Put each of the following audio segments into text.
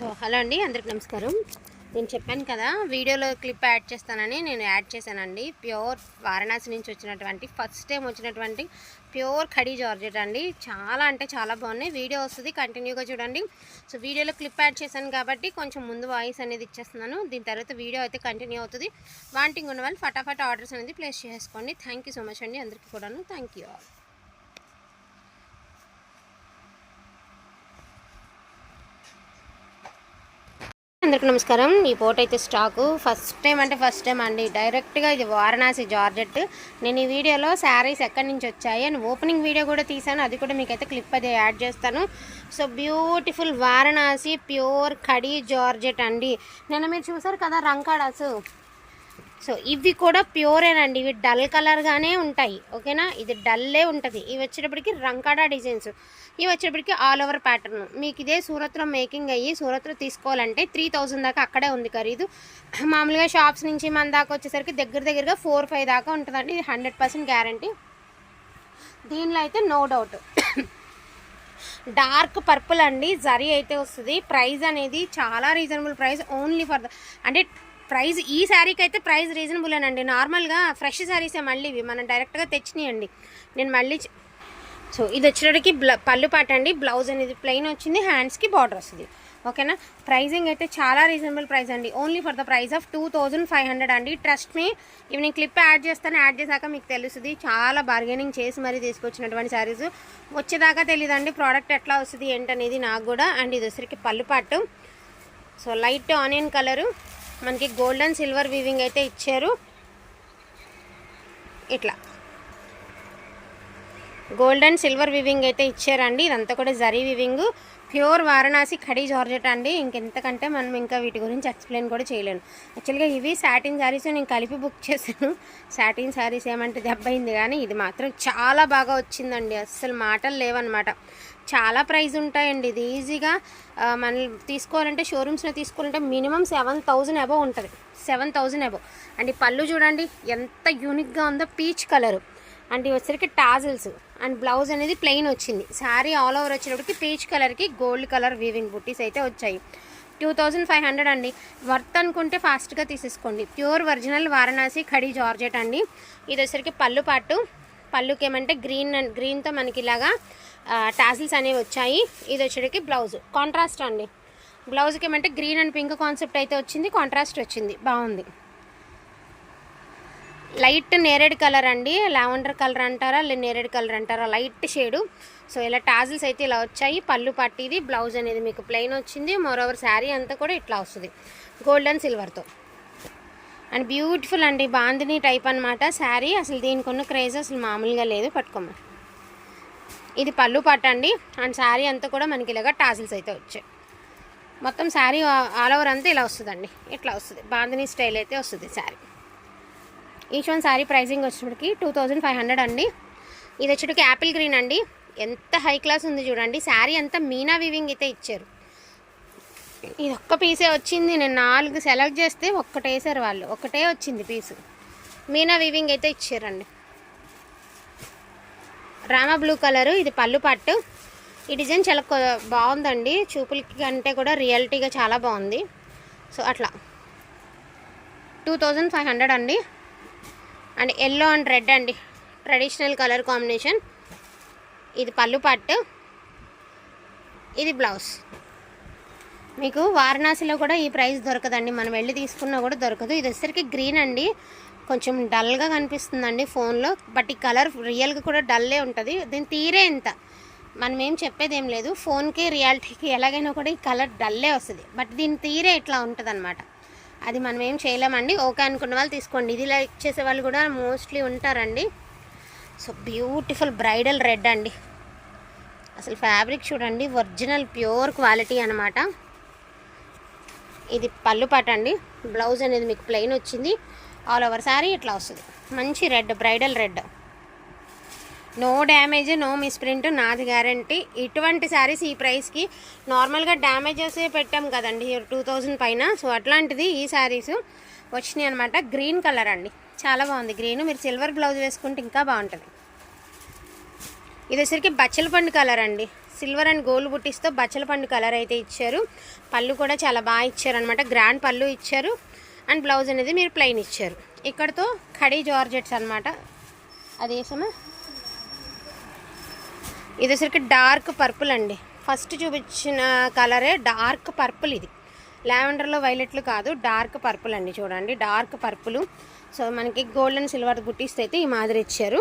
So hello అండి అందరికి నమస్కారం. నేను చెప్పాను కదా వీడియోలో క్లిప్ యాడ్ చేస్తానని నేను యాడ్ చేశానండి. ప్యూర్ వారణాసి నుంచి వచ్చినటువంటి ఫస్ట్ టైం వచ్చినటువంటి ప్యూర్ ఖడీ జార్జెట్ అండి. చాలా అంటే చాలా బాగున్నాయి. వీడియో వస్తుంది కంటిన్యూగా చూడండి. సో వీడియోలో క్లిప్ యాడ్ చేశాను కాబట్టి కొంచెం ముందు వాయిస్ అనేది ఇచ్చేస్తున్నాను. దీని తర్వాత వీడియో అయితే కంటిన్యూ అవుతుంది. వాంటింగ్ ఉన్న వాళ్ళు ఫటాఫట్ ఆర్డర్స్ అనేది ప్లేస్ చేసుకోండి. థ్యాంక్ యూ సో మచ్ అండి అందరికీ కూడాను. Thank you all. అందరికీ నమస్కారం. ఈ పోట్ అయితే స్టాకు ఫస్ట్ టైం అంటే ఫస్ట్ టైం అండి. డైరెక్ట్గా ఇది వారణాసి జార్జెట్. నేను ఈ వీడియోలో శారీస్ ఎక్కడి నుంచి వచ్చాయి అని ఓపెనింగ్ వీడియో కూడా తీసాను అది కూడా మీకైతే క్లిప్ అది యాడ్ చేస్తాను. So beautiful Varanasi pure khaddi georgette అండి. నిన్న మీరు చూసారు కదా రంకాడాసు? సో ఇవి కూడా ప్యూరేనండి ఇవి డల్ కలర్గానే ఉంటాయి. ఓకేనా? ఇది డల్లే ఉంటుంది. ఇవి వచ్చేటప్పటికి రంకాడా డిజైన్స్. ఇవి వచ్చేటప్పటికి ఆల్ ఓవర్ ప్యాటర్న్. మీకు ఇదే సూరత్లో మేకింగ్ అయ్యి సూరత్లో తీసుకోవాలంటే త్రీ థౌజండ్ దాకా అక్కడే ఉంది ఖరీదు. మామూలుగా షాప్స్ నుంచి మన దాకా వచ్చేసరికి దగ్గర దగ్గరగా ఫోర్ ఫైవ్ దాకా ఉంటుందండి. ఇది హండ్రెడ్ పర్సెంట్ గ్యారంటీ. దీనిలో అయితే నో డౌట్. డార్క్ పర్పుల్ అండి. జరీ అయితే వస్తుంది. ప్రైస్ అనేది చాలా reasonable price. Only for the అంటే ప్రైస్ ఈ శారీకి అయితే ప్రైస్ రీజనబుల్ అండి నార్మల్గా ఫ్రెష్ శారీసే మళ్ళీ ఇవి. మనం డైరెక్ట్గా తెచ్చినాయండి. నేను మళ్ళీ సో ఇది వచ్చేటప్పటికి బ్ల పళ్ళు పాట అండి. బ్లౌజ్ అనేది ప్లెయిన్ వచ్చింది. హ్యాండ్స్కి బార్డర్ వస్తుంది. ఓకేనా? ప్రైజింగ్ అయితే చాలా రీజనబుల్ ప్రైస్ అండి. Only for the price of two thousand five hundred అండి. Trust me. ఇవి నేను క్లిప్ యాడ్ చేస్తాను. యాడ్ చేశాక మీకు తెలుస్తుంది. చాలా బార్గెనింగ్ చేసి మరీ తీసుకొచ్చినటువంటి శారీస్. వచ్చేదాకా తెలియదండి ప్రోడక్ట్ ఎట్లా వస్తుంది ఏంటనేది నాకు కూడా. అండ్ ఇది వచ్చరికి పళ్ళు పాటు. So light onion colour. మనకి గోల్డెన్ సిల్వర్ వీవింగ్ అయితే ఇచ్చారు. ఇట్లా. గోల్డెన్ సిల్వర్ వివింగ్ అయితే ఇచ్చారండి. ఇదంతా కూడా zari weaving pure Varanasi khaddi georgette అండి. ఇంకెంతకంటే మనం ఇంకా వీటి గురించి ఎక్స్ప్లెయిన్ కూడా చేయలేను. యాక్చువల్గా ఇవి శాటిన్ శారీస్ నేను కలిపి బుక్ చేశాను. శాటిన్ శారీస్ ఏమంటే దెబ్బ అయింది కానీ ఇది మాత్రం చాలా బాగా వచ్చిందండి. అస్సలు మాటలు లేవన్నమాట. చాలా ప్రైస్ ఉంటాయండి. ఇది ఈజీగా మనం తీసుకోవాలంటే షోరూమ్స్లో తీసుకోవాలంటే మినిమం సెవెన్ థౌజండ్ అబవ్ ఉంటుంది. సెవెన్ థౌజండ్ అబవ్ అండ్ పళ్ళు చూడండి ఎంత యూనిక్గా ఉందో పీచ్ కలరు. అండ్ ఇవి వచ్చరికి టాజిల్స్. అండ్ బ్లౌజ్ అనేది ప్లెయిన్ వచ్చింది. శారీ ఆల్ ఓవర్ వచ్చేటప్పటికి పీచ్ కలర్కి గోల్డ్ కలర్ వీవింగ్ బుట్టీస్ అయితే వచ్చాయి. టూ థౌజండ్ ఫైవ్ హండ్రెడ్ అండి. వర్త్ అనుకుంటే ఫాస్ట్గా తీసేసుకోండి. Pure original Varanasi khaddi georgette అండి. ఇది వచ్చరికి పళ్ళు పాటు. పళ్ళుకి ఏమంటే గ్రీన్ అండ్ గ్రీన్తో మనకి ఇలాగా టాజిల్స్ అనేవి వచ్చాయి. ఇది వచ్చేటికి బ్లౌజ్. కాంట్రాస్ట్ అండి. బ్లౌజ్కి ఏమంటే గ్రీన్ అండ్ పింక్ కాన్సెప్ట్ అయితే వచ్చింది. కాంట్రాస్ట్ వచ్చింది. బాగుంది. లైట్ నేరేడ్ కలర్ అండి. లావెండర్ కలర్ అంటారా లేదా నేరేడ్ కలర్ అంటారా లైట్ షేడు. సో ఇలా టాజిల్స్ అయితే ఇలా వచ్చాయి. పళ్ళు పట్టిది. బ్లౌజ్ అనేది మీకు ప్లెయిన్ వచ్చింది. మోరోవర్ శారీ అంతా కూడా ఇట్లా వస్తుంది. గోల్డెన్ సిల్వర్తో అండ్ బ్యూటిఫుల్ అండి. బాందిని టైప్ అనమాట శారీ. అసలు దీనికి ఉన్న క్రేజ్ అసలు మామూలుగా లేదు. పట్టుకోమని ఇది పళ్ళు పట్టు అండి. అండ్ శారీ అంతా కూడా మనకి ఇలాగ టాజిల్స్ అయితే వచ్చాయి. మొత్తం శారీ ఆల్ ఓవర్ అంతా ఇలా వస్తుందండి. ఇట్లా వస్తుంది. బాంధనీ స్టైల్ అయితే వస్తుంది sari. Each one sari pricing వచ్చేటికి two thousand five hundred అండి. ఇది వచ్చేటికి యాపిల్ గ్రీన్ అండి. ఎంత హై క్లాస్ ఉంది చూడండి. శారీ అంతా మీనా వివింగ్ అయితే ఇచ్చారు. ఇది ఒక్క పీసే వచ్చింది. నేను నాలుగు సెలెక్ట్ చేస్తే ఒక్కటేసారు వాళ్ళు. ఒకటే వచ్చింది పీసు. మీనా వివింగ్ అయితే ఇచ్చారండి. డ్రామా బ్లూ కలరు ఇది పళ్ళు పట్టు. ఈ డిజైన్ చాలా బాగుందండి. చూపులకి కంటే కూడా రియాలిటీగా చాలా బాగుంది. సో అట్లా. టూ థౌజండ్ ఫైవ్ హండ్రెడ్ అండి. అండ్ ఎల్లో అండ్ రెడ్ అండి. Traditional colour combination. ఇది పళ్ళు పట్టు. ఇది బ్లౌజ్. మీకు వారణాసిలో కూడా ఈ ప్రైస్ దొరకదండి. మనం వెళ్ళి తీసుకున్నా కూడా దొరకదు. ఇది వచ్చేసరికి గ్రీన్ అండి. కొంచెం డల్గా కనిపిస్తుందండి ఫోన్లో. బట్ ఈ కలర్ రియల్గా కూడా డల్లే ఉంటుంది. దీని తీరే ఎంత మనం ఏం చెప్పేది ఏం లేదు. ఫోన్కి రియాలిటీకి ఎలాగైనా కూడా ఈ కలర్ డల్లే వస్తుంది. బట్ దీని తీరే ఇట్లా ఉంటుంది అనమాట అది మనం ఏం చేయలేమండి. ఓకే అనుకున్న వాళ్ళు తీసుకోండి. ఇది లైక్ చేసే వాళ్ళు కూడా మోస్ట్లీ ఉంటారండి. సో బ్యూటిఫుల్ బ్రైడల్ రెడ్ అండి. అసలు ఫ్యాబ్రిక్ చూడండి. ఒరిజినల్ ప్యూర్ క్వాలిటీ అనమాట ఇది పళ్ళు పాట అండి. బ్లౌజ్ అనేది మీకు ప్లెయిన్ వచ్చింది. ఆల్ ఓవర్ శారీ ఇట్లా వస్తుంది. మంచి red bridal red. No damage no misprint నాది గ్యారంటీ ఇటువంటి శారీస్ ఈ ప్రైస్కి నార్మల్గా డ్యామేజెస్ పెట్టాం కదండి. టూ థౌజండ్ పైన. సో అట్లాంటిది ఈ శారీస్ వచ్చినాయి అనమాట గ్రీన్ కలర్ అండి. చాలా బాగుంది. గ్రీన్ మీరు సిల్వర్ బ్లౌజ్ వేసుకుంటే ఇంకా బాగుంటుంది. ఇది వచ్చరికి బచ్చల పండు కలర్ అండి. సిల్వర్ అండ్ గోల్డ్ బుట్టిస్తో బచ్చల పండు కలర్ అయితే ఇచ్చారు. పళ్ళు కూడా చాలా బాగా ఇచ్చారు అనమాట గ్రాండ్ పళ్ళు ఇచ్చారు. అండ్ బ్లౌజ్ అనేది మీరు ప్లెయిన్ ఇచ్చారు. ఇక్కడతో ఖడీ జార్జెట్స్ అనమాట అది వేసామా? ఇది వచ్చరికి డార్క్ పర్పుల్ అండి. ఫస్ట్ చూపించిన కలరే డార్క్ పర్పుల్ ఇది. లావెండర్లో వైలెట్లు కాదు డార్క్ పర్పుల్ అండి చూడండి. Dark purple. సో మనకి గోల్డ్ అండ్ సిల్వర్ గుట్టిస్తే అయితే ఈ మాదిరి ఇచ్చారు.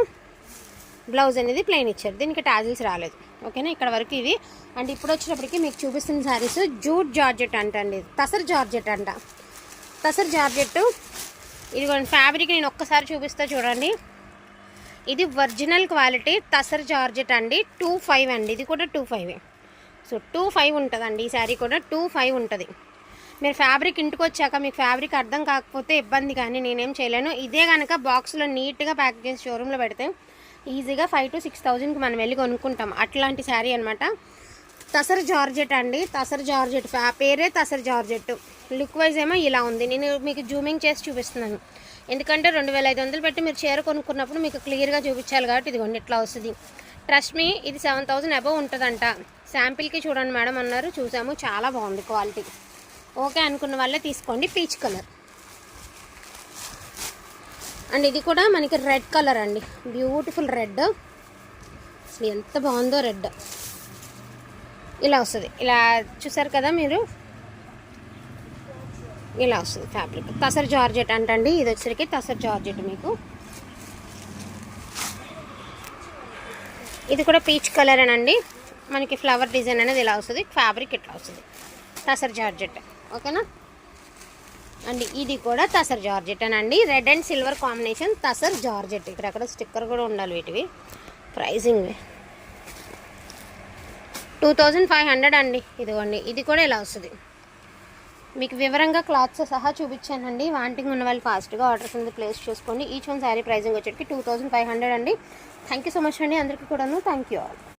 బ్లౌజ్ అనేది ప్లెయిన్ ఇచ్చారు. దీనికి టాజిల్స్ రాలేదు. ఓకేనా ఇక్కడ వరకు ఇవి. అండ్ ఇప్పుడు వచ్చినప్పటికి మీకు చూపిస్తున్న శారీస్ జూట్ జార్జెట్ అంట అండి తసర్ జార్జెట్ అంట. తసర్ జార్జెట్. ఇది ఫ్యాబ్రిక్ నేను ఒక్కసారి చూపిస్తా చూడండి. ఇది ఒరిజినల్ క్వాలిటీ తసర్ జార్జెట్ అండి. టూ ఫైవ్ అండి. ఇది కూడా two five so two five ఉంటుందండి. ఈ శారీ కూడా టూ ఫైవ్ ఉంటుంది. మీరు ఫ్యాబ్రిక్ ఇంటికి వచ్చాక మీకు ఫ్యాబ్రిక్ అర్థం కాకపోతే ఇబ్బంది కానీ నేనేం చేయలేను. ఇదే కనుక బాక్స్లో నీట్గా ప్యాక్ చేసి షోరూంలో పెడితే ఈజీగా ఫైవ్ టు సిక్స్ థౌజండ్కి మనం వెళ్ళి కొనుక్కుంటాం. అట్లాంటి శారీ అనమాట తసర్ జార్జెట్ అండి. తసర్ జార్జెట్. పేరే తసర్ జార్జెట్. లుక్ వైజ్ ఏమో ఇలా ఉంది. నేను మీకు జూమింగ్ చేసి చూపిస్తున్నాను. ఎందుకంటే రెండు వేల ఐదు వందలు పెట్టి మీరు చీర కొనుక్కున్నప్పుడు మీకు క్లియర్గా చూపించాలి కాబట్టి ఇదిగోండి ఇట్లా వస్తుంది. ట్రస్ట్ మీ ఇది సెవెన్ థౌజండ్ అబవ్ ఉంటుందంట. శాంపిల్కి చూడండి మేడం అన్నారు. చూసాము చాలా బాగుంది క్వాలిటీ. ఓకే అనుకున్న వాళ్ళే తీసుకోండి పీచ్ కలర్. అండ్ ఇది కూడా మనకి రెడ్ కలర్ అండి. Beautiful red. అసలు ఎంత బాగుందో రెడ్. ఇలా వస్తుంది. ఇలా చూసారు కదా మీరు? ఇలా వస్తుంది ఫ్యాబ్రిక్ తసర్ జార్జెట్ అంటండి. ఇది వచ్చరికి తసర్ జార్జెట్ మీకు. ఇది కూడా పీచ్ కలర్ అనండి మనకి ఫ్లవర్ డిజైన్ అనేది ఇలా వస్తుంది. ఫ్యాబ్రిక్ ఇట్లా వస్తుంది. తసర్ జార్జెట్ ఓకేనా అండ్ ఇది కూడా తసర్ జార్జెట్ అండి red and silver combination tussar georgette. ఇక్కడ అక్కడ స్టిక్కర్ కూడా ఉండాలి వీటివి. Pricing two thousand five hundred అండి. ఇదిగోండి. ఇది కూడా ఇలా వస్తుంది. మీకు వివరంగా క్లాత్స్ సహా చూపించానండి. వాంటింగ్ ఉన్న వాళ్ళు ఫాస్ట్గా ఆర్డర్స్ ఉంది ప్లేస్ చేసుకోండి. ఈచ్ వన్ శారీ ప్రైజింగ్ వచ్చేటికి టూ థౌజండ్ ఫైవ్ హండ్రెడ్ అండి. థ్యాంక్ యూ సో మచ్ అండి. అందరికీ కూడాను. Thank you all